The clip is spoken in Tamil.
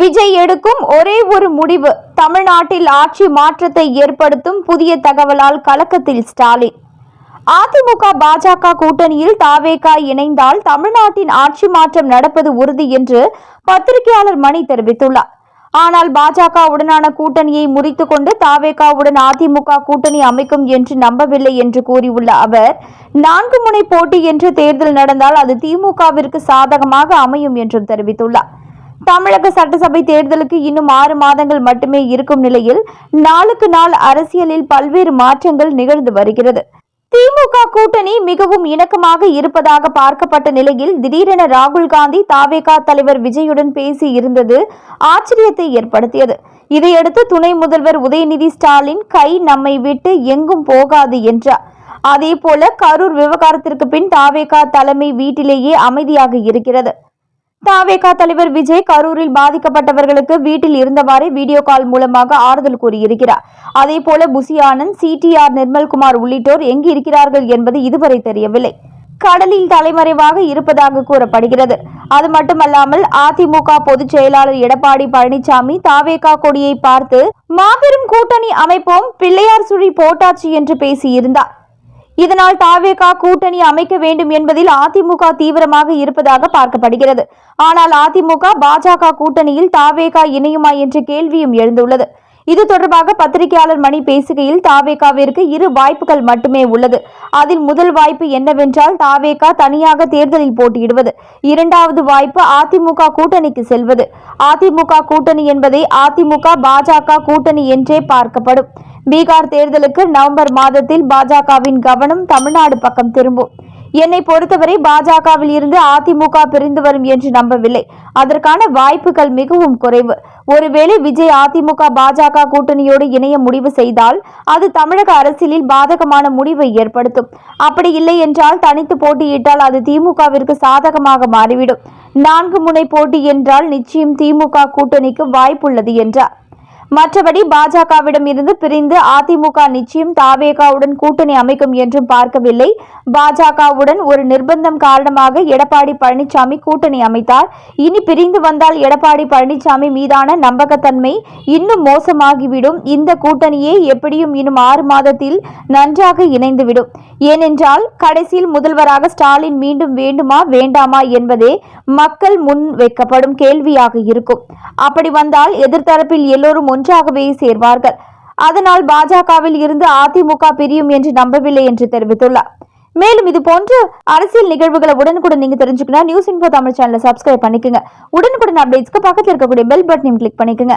விஜய் எடுக்கும் ஒரே ஒரு முடிவு. தமிழ்நாட்டில் ஆட்சி மாற்றத்தை ஏற்படுத்தும் புதிய தகவலால் கலக்கத்தில் ஸ்டாலின். அதிமுக பாஜக கூட்டணியில் தாவேகா இணைந்தால் தமிழ்நாட்டின் ஆட்சி மாற்றம் நடப்பது உறுதி என்று பத்திரிகையாளர் மணி தெரிவித்துள்ளார். ஆனால் பாஜகவுடனான கூட்டணியை முறித்து கொண்டு தாவேகாவுடன் அதிமுக கூட்டணி அமைக்கும் என்று நம்பவில்லை என்று கூறியுள்ள அவர் நான்கு முனை போட்டி என்று தேர்தல் நடந்தால் அது திமுகவிற்கு சாதகமாக அமையும் என்றும் தெரிவித்துள்ளார். தமிழக சட்டசபை தேர்தலுக்கு இன்னும் ஆறு மாதங்கள் மட்டுமே இருக்கும் நிலையில் நாளுக்கு நாள் அரசியலில் பல்வேறு மாற்றங்கள் நிகழ்ந்து வருகிறது. திமுக கூட்டணி மிகவும் இணக்கமாக இருப்பதாக பார்க்கப்பட்ட நிலையில் திடீரென ராகுல் காந்தி தாவேகா தலைவர் விஜயுடன் பேசி இருந்தது ஆச்சரியத்தை ஏற்படுத்தியது. இதையடுத்து துணை முதல்வர் உதயநிதி ஸ்டாலின் கை நம்மை விட்டு எங்கும் போகாது என்றார். அதேபோல கரூர் விவகாரத்திற்கு பின் தாவேகா தலைமை வீட்டிலேயே அமைதியாக இருக்கிறது. தாவேகா தலைவர் விஜய் கரூரில் பாதிக்கப்பட்டவர்களுக்கு வீட்டில் இருந்தவாறே வீடியோ கால் மூலமாக ஆறுதல் கூறியிருக்கிறார். அதே போல புசி ஆனந்த் சிடிஆர் நிர்மல்குமார் உள்ளிட்டோர் எங்கு இருக்கிறார்கள் என்பது இதுவரை தெரியவில்லை. கடலில் தலைமறைவாக இருப்பதாக கூறப்படுகிறது. அது மட்டுமல்லாமல் அதிமுக பொதுச் செயலாளர் எடப்பாடி பழனிசாமி தாவேகா கொடியை பார்த்து மாபெரும் கூட்டணி அமைப்போம் பிள்ளையார் சுழி போட்டாச்சு என்று பேசியிருந்தார். இதனால் தாவேகா கூட்டணி அமைக்க வேண்டும் என்பதில் அதிமுக தீவிரமாக இருப்பதாக பார்க்கப்படுகிறது. ஆனால் அதிமுக பாஜக கூட்டணியில் தாவேகா இணையுமா என்ற கேள்வியும் எழுந்துள்ளது. இது தொடர்பாக பத்திரிகையாளர் மணி பேசுகையில் தாவேகாவிற்கு இரு வாய்ப்புகள் மட்டுமே உள்ளது. அதில் முதல் வாய்ப்பு என்னவென்றால் தாவேகா தனியாக தேர்தலில் போட்டியிடுவது. இரண்டாவது வாய்ப்பு அதிமுக கூட்டணிக்கு செல்வது. அதிமுக கூட்டணி என்பதை அதிமுக பாஜக கூட்டணி என்றே பார்க்கப்படும். பீகார் தேர்தலுக்கு நவம்பர் மாதத்தில் பாஜகவின் கவனம் தமிழ்நாடு பக்கம் திரும்பும். என்னை பொறுத்தவரை பாஜகவில் இருந்து அதிமுக பிரிந்து வரும் என்று நம்பவில்லை. அதற்கான வாய்ப்புகள் மிகவும் குறைவு. ஒருவேளை விஜய் அதிமுக பாஜக கூட்டணியோடு இணைய முடிவு செய்தால் அது தமிழக அரசியலில் பாதகமான முடிவை ஏற்படுத்தும். அப்படி இல்லை என்றால் தனித்து போட்டியிட்டால் அது திமுகவிற்கு சாதகமாக மாறிவிடும். நான்கு முனை போட்டி என்றால் நிச்சயம் திமுக கூட்டணிக்கு வாய்ப்புள்ளது என்றார். மற்றபடி பாஜகவிடம் இருந்து பிரிந்து அதிமுக நிச்சயம் தாவேகாவுடன் கூட்டணி அமைக்கும் என்றும் பார்க்கவில்லை. பாஜகவுடன் ஒரு நிர்பந்தம் காரணமாக எடப்பாடி பழனிசாமி கூட்டணி அமைத்தார். இனி பிரிந்து வந்தால் எடப்பாடி பழனிசாமி மீதான நம்பகத்தன்மை இன்னும் மோசமாகிவிடும். இந்த கூட்டணியே எப்படியும் இன்னும் ஆறு மாதத்தில் நன்றாக இணைந்துவிடும். ஏனென்றால் கடைசியில் முதல்வராக ஸ்டாலின் மீண்டும் வேண்டுமா வேண்டாமா என்பதே மக்கள் முன் வைக்கப்படும் கேள்வியாக இருக்கும். அப்படி வந்தால் எதிர்த்தரப்பில் எல்லோரும் ஒன்றாகவே சேர்வார்கள். அதனால் பாஜகவில் இருந்து அதிமுக பிரியும் என்று நம்பவில்லை என்று தெரிவித்துள்ளார். மேலும் இது போன்ற அரசியல் நிகழ்வுகளை உடனுக்குடன் நீங்க தெரிஞ்சுக்கணும். நியூஸ் இன்போ தமிழ் சேனலை சப்ஸ்கிரைப் பண்ணிக்கோங்க. உடனுக்குடன் அப்டேட்ஸ்க்கு பக்கத்தில் இருக்கக்கூடிய பெல் பட்டனையும் கிளிக் பண்ணிக்கோங்க.